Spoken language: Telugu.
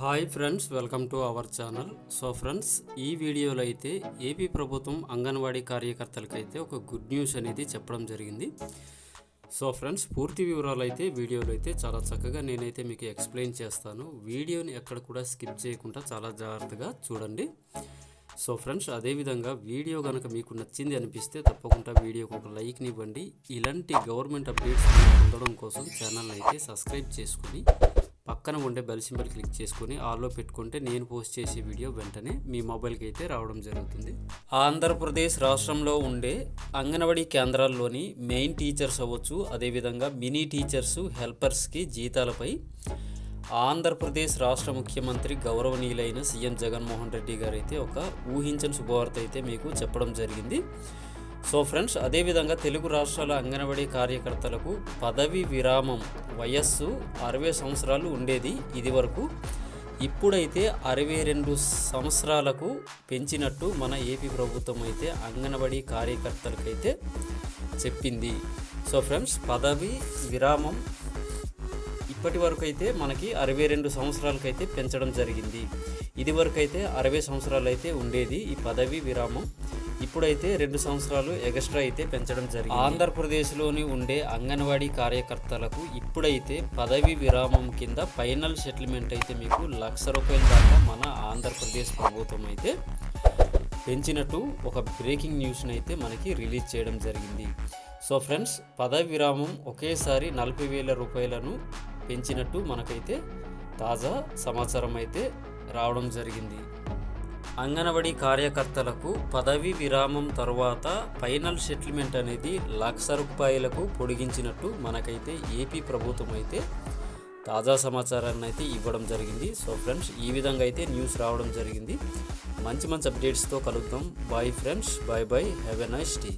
Hi friends welcome to our channel. So friends ఈ వీడియోలో అయితే ఏపీ ప్రభుత్వం అంగన్వాడీ కార్యకర్తలకైతే ఒక గుడ్ న్యూస్ అనేది చెప్పడం జరిగింది. సో ఫ్రెండ్స్ పూర్తి వివరాలు అయితే వీడియోలో అయితే చాలా చక్కగా నేనైతే మీకు ఎక్స్ప్లెయిన్ చేస్తాను. వీడియోని ఎక్కడ కూడా స్కిప్ చేయకుండా చాలా జాగ్రత్తగా చూడండి. సో ఫ్రెండ్స్ అదేవిధంగా వీడియో కనుక మీకు నచ్చింది అనిపిస్తే తప్పకుండా వీడియోకి ఒక లైక్ని ఇవ్వండి. ఇలాంటి గవర్నమెంట్ అప్డేట్స్ పొందడం కోసం ఛానల్ అయితే సబ్స్క్రైబ్ చేసుకుని పక్కన ఉండే బెల్ సింబల్ క్లిక్ చేసుకుని ఆల్లో పెట్టుకుంటే నేను పోస్ట్ చేసే వీడియో వెంటనే మీ మొబైల్కి అయితే రావడం జరుగుతుంది. ఆంధ్రప్రదేశ్ రాష్ట్రంలో ఉండే అంగన్వాడీ కేంద్రాల్లోని మెయిన్ టీచర్స్ అవ్వచ్చు అదేవిధంగా మినీ టీచర్స్ హెల్పర్స్కి జీతాలపై ఆంధ్రప్రదేశ్ రాష్ట్ర ముఖ్యమంత్రి గౌరవనీయులైన సీఎం జగన్మోహన్ రెడ్డి గారు అయితే ఒక ఊహించని శుభవార్త అయితే మీకు చెప్పడం జరిగింది. సో ఫ్రెండ్స్ అదేవిధంగా తెలుగు రాష్ట్రాల అంగన్వాడీ కార్యకర్తలకు పదవి విరామం వయస్సు అరవై సంవత్సరాలు ఉండేది ఇది వరకు ఇప్పుడైతే అరవై రెండు సంవత్సరాలకు పెంచినట్టు మన ఏపీ ప్రభుత్వం అయితే అంగన్వాడీ కార్యకర్తలకైతే చెప్పింది. సో ఫ్రెండ్స్ పదవి విరామం ఇప్పటి వరకు అయితే మనకి అరవై రెండు సంవత్సరాలకైతే పెంచడం జరిగింది. ఇది వరకు అయితే అరవై సంవత్సరాలు అయితే ఉండేది ఈ పదవి విరామం. ఇప్పుడైతే రెండు సంవత్సరాలు ఎక్స్ట్రా అయితే పెంచడం జరిగింది. ఆంధ్రప్రదేశ్లోని ఉండే అంగన్వాడీ కార్యకర్తలకు ఇప్పుడైతే పదవి విరామం కింద ఫైనల్ సెటిల్మెంట్ అయితే మీకు లక్ష రూపాయల దాకా మన ఆంధ్రప్రదేశ్ ప్రభుత్వం అయితే పెంచినట్టు ఒక బ్రేకింగ్ న్యూస్ని అయితే మనకి రిలీజ్ చేయడం జరిగింది. సో ఫ్రెండ్స్ పదవి విరామం ఒకేసారి నలభై వేల రూపాయలను పెంచినట్టు మనకైతే తాజా సమాచారం అయితే రావడం జరిగింది. అంగన్వాడీ కార్యకర్తలకు పదవి విరామం తర్వాత ఫైనల్ సెటిల్మెంట్ అనేది లక్ష రూపాయలకు పొడిగించినట్టు మనకైతే ఏపీ ప్రభుత్వం అయితే తాజా సమాచారాన్ని అయితే ఇవ్వడం జరిగింది. సో ఫ్రెండ్స్ ఈ విధంగా అయితే న్యూస్ రావడం జరిగింది. మంచి మంచి అప్డేట్స్తో కలుద్దాం. Bye friends bye bye have a nice day